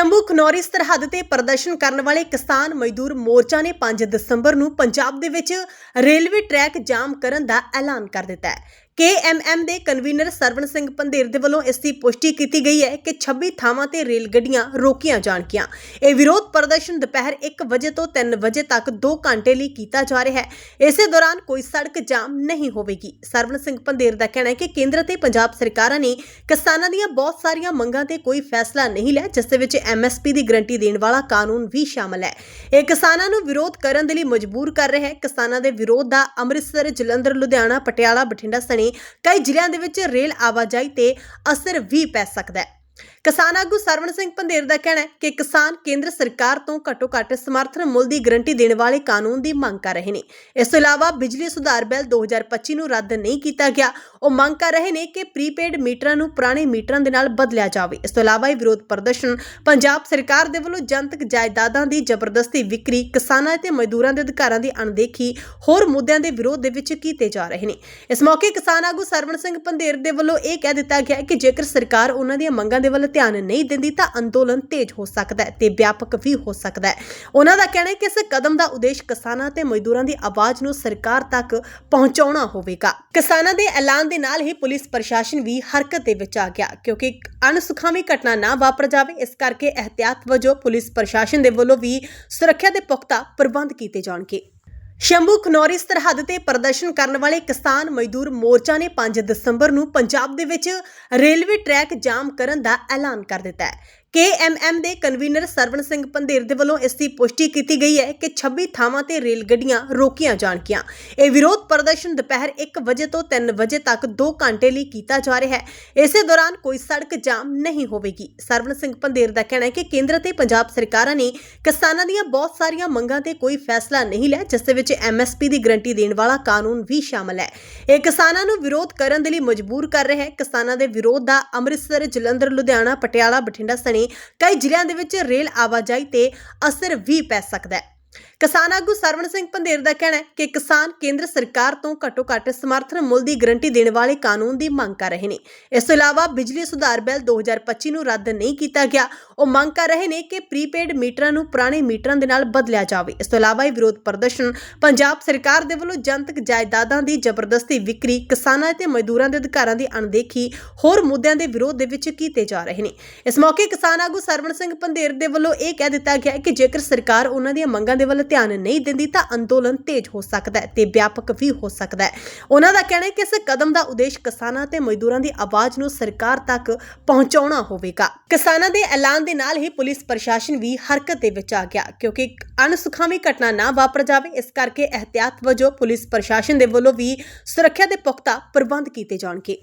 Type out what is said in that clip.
ਸ਼ੰਭੂ ਖਨੌਰੀ ਸਰਹੱਦ ਤੇ ਪ੍ਰਦਰਸ਼ਨ ਕਰਨ ਵਾਲੇ ਕਿਸਾਨ ਮਜ਼ਦੂਰ ਮੋਰਚਾ ਨੇ 5 ਦਸੰਬਰ ਨੂੰ ਪੰਜਾਬ ਦੇ ਵਿੱਚ ਰੇਲਵੇ ਟਰੈਕ ਜਾਮ ਕਰਨ ਦਾ ਐਲਾਨ ਕਰ ਦਿੱਤਾ ਹੈ। KMM ਦੇ ਕਨਵੀਨਰ ਸਰਵਣ ਸਿੰਘ ਪੰਧੇਰ ਦੇ ਵੱਲੋਂ ਇਸ ਦੀ ਪੁਸ਼ਟੀ ਕੀਤੀ ਗਈ ਹੈ ਕਿ 26 ਥਾਵਾਂ ਤੇ ਰੇਲ ਗੱਡੀਆਂ ਰੋਕੀਆਂ ਜਾਣਗੀਆਂ। ਇਹ ਵਿਰੋਧ ਪ੍ਰਦਰਸ਼ਨ ਦੁਪਹਿਰ 1 ਵਜੇ ਤੋਂ 3 ਵਜੇ ਤੱਕ 2 ਘੰਟੇ ਲਈ ਕੀਤਾ ਜਾ ਰਿਹਾ ਹੈ। ਇਸੇ ਦੌਰਾਨ ਕੋਈ ਸੜਕ ਜਾਮ ਨਹੀਂ ਹੋਵੇਗੀ। ਸਰਵਣ ਸਿੰਘ ਪੰਧੇਰ ਦਾ ਕਹਿਣਾ ਹੈ ਕਿ ਕੇਂਦਰ ਤੇ ਪੰਜਾਬ ਸਰਕਾਰਾਂ ਨੇ ਕਿਸਾਨਾਂ ਦੀਆਂ ਬਹੁਤ ਸਾਰੀਆਂ ਮੰਗਾਂ ਤੇ ਕੋਈ ਫੈਸਲਾ ਨਹੀਂ ਲਿਆ, ਜਿਸ ਦੇ ਵਿੱਚ ਐਮਐਸਪੀ ਦੀ ਗਰੰਟੀ ਦੇਣ ਵਾਲਾ ਕਾਨੂੰਨ ਵੀ ਸ਼ਾਮਲ ਹੈ। ਇਹ ਕਿਸਾਨਾਂ ਨੂੰ ਵਿਰੋਧ ਕਰਨ ਦੇ ਲਈ ਮਜਬੂਰ ਕਰ ਰਿਹਾ ਹੈ। ਕਿਸਾਨਾਂ ਦੇ ਵਿਰੋਧ ਦਾ ਅੰਮ੍ਰਿਤਸਰ, ਜਲੰਧਰ, ਲੁਧਿਆਣਾ, ਪਟਿਆਲਾ, ਬਠਿੰਡਾ ਸਣੇ ਕਈ ਜ਼ਿਲ੍ਹਿਆਂ ਦੇ ਵਿੱਚ ਰੇਲ ਆਵਾਜਾਈ ਤੇ ਅਸਰ ਵੀ ਪੈ ਸਕਦਾ ਹੈ। ਕਿਸਾਨ ਆਗੂ ਸਰਵਣ ਸਿੰਘ ਪੰਧੇਰ ਦਾ ਕਹਿਣਾ ਹੈ ਕਿ ਕਿਸਾਨ ਕੇਂਦਰ ਸਰਕਾਰ ਤੋਂ ਘੱਟੋ ਘੱਟ ਸਮਰਥਨ ਮੁੱਲ ਦੀ ਗਰੰਟੀ ਦੇਣ ਵਾਲੇ ਕਾਨੂੰਨ ਦੀ ਮੰਗ ਕਰ ਰਹੇ ਨੇ। ਇਸ ਤੋਂ ਇਲਾਵਾ ਬਿਜਲੀ ਸੁਧਾਰ ਬਿੱਲ 2025 ਨੂੰ ਰੱਦ ਨਹੀਂ ਕੀਤਾ ਗਿਆ। ਉਹ ਮੰਗ ਕਰ ਰਹੇ ਨੇ ਕਿ ਪ੍ਰੀਪੇਡ ਮੀਟਰਾਂ ਨੂੰ ਪੁਰਾਣੇ ਮੀਟਰਾਂ ਦੇ ਨਾਲ ਬਦਲਿਆ ਜਾਵੇ। ਇਸ ਤੋਂ ਇਲਾਵਾ ਇਹ ਵਿਰੋਧ ਪ੍ਰਦਰਸ਼ਨ ਪੰਜਾਬ ਸਰਕਾਰ ਦੇ ਵੱਲੋਂ ਜਨਤਕ ਜਾਇਦਾਦਾਂ ਦੀ ਜ਼ਬਰਦਸਤੀ ਵਿਕਰੀ, ਕਿਸਾਨਾਂ ਅਤੇ ਮਜ਼ਦੂਰਾਂ ਦੇ ਅਧਿਕਾਰਾਂ ਦੀ ਅਣਦੇਖੀ, ਹੋਰ ਮੁੱਦਿਆਂ ਦੇ ਵਿਰੋਧ ਦੇ ਵਿੱਚ ਕੀਤੇ ਜਾ ਰਹੇ ਨੇ। ਇਸ ਮੌਕੇ ਕਿਸਾਨ ਆਗੂ ਸਰਵਣ ਸਿੰਘ ਪੰਧੇਰ ਦੇ ਵੱਲੋਂ ਇਹ ਕਹਿ ਦਿੱਤਾ ਗਿਆ ਕਿ ਜੇਕਰ ਸਰਕਾਰ ਉਹਨਾਂ ਦੀਆਂ ਮੰਗਾਂ ਦੇ ਵੱਲ ਧਿਆਨ ਨਹੀਂ ਦਿੰਦੀ ਤਾਂ ਅੰਦੋਲਨ ਤੇਜ਼ ਹੋ ਸਕਦਾ ਹੈ ਤੇ ਵਿਆਪਕ ਵੀ ਹੋ ਸਕਦਾ ਹੈ। ਉਹਨਾਂ ਦਾ ਕਹਿਣਾ ਹੈ ਕਿ ਇਸ ਕਦਮ ਦਾ ਉਦੇਸ਼ ਕਿਸਾਨਾਂ ਤੇ ਮਜ਼ਦੂਰਾਂ ਦੀ ਆਵਾਜ਼ ਨੂੰ ਸਰਕਾਰ ਤੱਕ ਪਹੁੰਚਾਉਣਾ ਹੋਵੇਗਾ। ਕਿਸਾਨਾਂ ਦੇ ਐਲਾਨ ਦੇ ਨਾਲ ਹੀ ਪੁਲਿਸ ਪ੍ਰਸ਼ਾਸਨ ਵੀ ਹਰਕਤ ਦੇ ਵਿੱਚ ਆ ਗਿਆ, ਕਿਉਂਕਿ ਅਣਸੁਖਾਵੀ ਘਟਨਾ ਨਾ ਵਾਪਰ ਜਾਵੇ, ਇਸ ਕਰਕੇ ਇਹਤਿਆਤ ਵਜੋਂ ਪੁਲਿਸ ਪ੍ਰਸ਼ਾਸਨ ਦੇ ਵੱਲੋਂ ਵੀ ਸੁਰੱਖਿਆ ਦੇ ਪੁਖਤਾ ਪ੍ਰਬੰਧ ਕੀਤੇ ਜਾਣਗੇ। ਸ਼ੰਭੂ ਖਨੌਰੀ ਸਰਹੱਦ ਤੇ ਪ੍ਰਦਰਸ਼ਨ ਕਰਨ ਵਾਲੇ ਕਿਸਾਨ ਮਜ਼ਦੂਰ ਮੋਰਚਾ ਨੇ 5 ਦਸੰਬਰ ਨੂੰ ਪੰਜਾਬ ਦੇ ਵਿੱਚ ਰੇਲਵੇ ਟਰੈਕ ਜਾਮ ਕਰਨ ਦਾ ਐਲਾਨ ਕਰ ਦਿੱਤਾ ਹੈ। KMM ਦੇ ਕਨਵੀਨਰ ਸਰਵਣ ਸਿੰਘ ਪੰਧੇਰ ਦੇ ਵੱਲੋਂ ਇਸ ਦੀ ਪੁਸ਼ਟੀ ਕੀਤੀ ਗਈ ਹੈ ਕਿ 26 ਥਾਵਾਂ ਤੇ ਰੇਲ ਗੱਡੀਆਂ ਰੋਕੀਆਂ ਜਾਣਗੀਆਂ। ਇਹ ਵਿਰੋਧ ਪ੍ਰਦਰਸ਼ਨ ਦੁਪਹਿਰ 1 ਵਜੇ ਤੋਂ 3 ਵਜੇ ਤੱਕ 2 ਘੰਟੇ ਲਈ ਕੀਤਾ ਜਾ ਰਿਹਾ ਹੈ। ਇਸੇ ਦੌਰਾਨ ਕੋਈ ਸੜਕ ਜਾਮ ਨਹੀਂ ਹੋਵੇਗੀ। ਸਰਵਣ ਸਿੰਘ ਪੰਧੇਰ ਦਾ ਕਹਿਣਾ ਹੈ ਕਿ ਕੇਂਦਰ ਤੇ ਪੰਜਾਬ ਸਰਕਾਰਾਂ ਨੇ ਕਿਸਾਨਾਂ ਦੀਆਂ ਬਹੁਤ ਸਾਰੀਆਂ ਮੰਗਾਂ ਤੇ ਕੋਈ ਫੈਸਲਾ ਨਹੀਂ ਲਿਆ, ਜਿਸ ਦੇ ਵਿੱਚ ਐਮਐਸਪੀ ਦੀ ਗਰੰਟੀ ਦੇਣ ਵਾਲਾ ਕਾਨੂੰਨ ਵੀ ਸ਼ਾਮਲ ਹੈ। ਇਹ ਕਿਸਾਨਾਂ ਨੂੰ ਵਿਰੋਧ ਕਰਨ ਦੇ ਲਈ ਮਜਬੂਰ ਕਰ ਰਿਹਾ ਹੈ। ਕਿਸਾਨਾਂ ਦੇ ਵਿਰੋਧ ਦਾ ਅੰਮ੍ਰਿਤਸਰ, ਜਲੰਧਰ, ਲੁਧਿਆਣਾ, ਪਟਿਆਲਾ, ਬਠਿੰਡਾ, ਸਣੇ ਕਈ ਜ਼ਿਲ੍ਹਿਆਂ ਦੇ ਵਿੱਚ ਰੇਲ ਆਵਾਜਾਈ ਤੇ ਅਸਰ ਵੀ ਪੈ ਸਕਦਾ ਹੈ। ਕਿਸਾਨ ਆਗੂ ਸਰਵਣ ਸਿੰਘ ਪੰਧੇਰ ਦਾ ਕਹਿਣਾ ਹੈ ਕਿ ਕਿਸਾਨ ਕੇਂਦਰ ਸਰਕਾਰ ਤੋਂ ਘੱਟੋ ਘੱਟ ਸਮਰਥਨ ਮੁੱਲ ਦੀ ਗਰੰਟੀ ਦੇਣ ਵਾਲੇ ਕਾਨੂੰਨ ਦੀ ਮੰਗ ਕਰ ਰਹੇ ਨੇ। ਇਸ ਤੋਂ ਇਲਾਵਾ ਬਿਜਲੀ ਸੁਧਾਰ ਬਿੱਲ 2025 ਨੂੰ ਰੱਦ ਨਹੀਂ ਕੀਤਾ ਗਿਆ। ਉਹ ਮੰਗ ਕਰ ਰਹੇ ਨੇ ਕਿ ਪ੍ਰੀਪੇਡ ਮੀਟਰਾਂ ਨੂੰ ਪੁਰਾਣੇ ਮੀਟਰਾਂ ਦੇ ਨਾਲ ਬਦਲਿਆ ਜਾਵੇ। ਇਸ ਤੋਂ ਇਲਾਵਾ ਇਹ ਵਿਰੋਧ ਪ੍ਰਦਰਸ਼ਨ ਪੰਜਾਬ ਸਰਕਾਰ ਦੇ ਵੱਲੋਂ ਜਨਤਕ ਜਾਇਦਾਦਾਂ ਦੀ ਜ਼ਬਰਦਸਤੀ ਵਿਕਰੀ, ਕਿਸਾਨਾਂ ਅਤੇ ਮਜ਼ਦੂਰਾਂ ਦੇ ਅਧਿਕਾਰਾਂ ਦੀ ਅਣਦੇਖੀ, ਹੋਰ ਮੁੱਦਿਆਂ ਦੇ ਵਿਰੋਧ ਦੇ ਵਿੱਚ ਕੀਤੇ ਜਾ ਰਹੇ ਨੇ। ਇਸ ਮੌਕੇ ਕਿਸਾਨ ਆਗੂ ਸਰਵਣ ਸਿੰਘ ਪੰਧੇਰ ਦੇ ਵੱਲੋਂ ਇਹ ਕਹਿ ਦਿੱਤਾ ਗਿਆ ਕਿ ਜੇਕਰ ਸਰਕਾਰ ਉਹਨਾਂ ਦੀਆਂ ਮੰਗਾਂ ਦੇ ਵੱਲ ਧਿਆਨ ਨਹੀਂ ਦਿੰਦੀ ਤਾਂ ਅੰਦੋਲਨ ਤੇਜ਼ ਹੋ ਸਕਦਾ ਹੈ ਤੇ ਵਿਆਪਕ ਵੀ ਹੋ ਸਕਦਾ ਹੈ। ਉਹਨਾਂ ਦਾ ਕਹਿਣਾ ਹੈ ਕਿ ਇਸ ਕਦਮ ਦਾ ਉਦੇਸ਼ ਕਿਸਾਨਾਂ ਤੇ ਮਜ਼ਦੂਰਾਂ ਦੀ ਆਵਾਜ਼ ਨੂੰ ਸਰਕਾਰ ਤੱਕ ਪਹੁੰਚਾਉਣਾ ਹੋਵੇਗਾ। ਕਿਸਾਨਾਂ ਦੇ ਐਲਾਨ ਦੇ ਨਾਲ ਹੀ ਪੁਲਿਸ ਪ੍ਰਸ਼ਾਸਨ ਵੀ ਹਰਕਤ ਦੇ ਵਿੱਚ ਆ ਗਿਆ, ਕਿਉਂਕਿ ਇੱਕ ਅਣਸੁਖਾਵੀ ਘਟਨਾ ਨਾ ਵਾਪਰ ਜਾਵੇ, ਇਸ ਕਰਕੇ ਇਹਤਿਆਤ ਵਜੋਂ ਪੁਲਿਸ ਪ੍ਰਸ਼ਾਸਨ ਦੇ ਵੱਲੋਂ ਵੀ ਸੁਰੱਖਿਆ ਦੇ ਪੁਖਤਾ ਪ੍ਰਬੰਧ ਕੀਤੇ ਜਾਣਗੇ।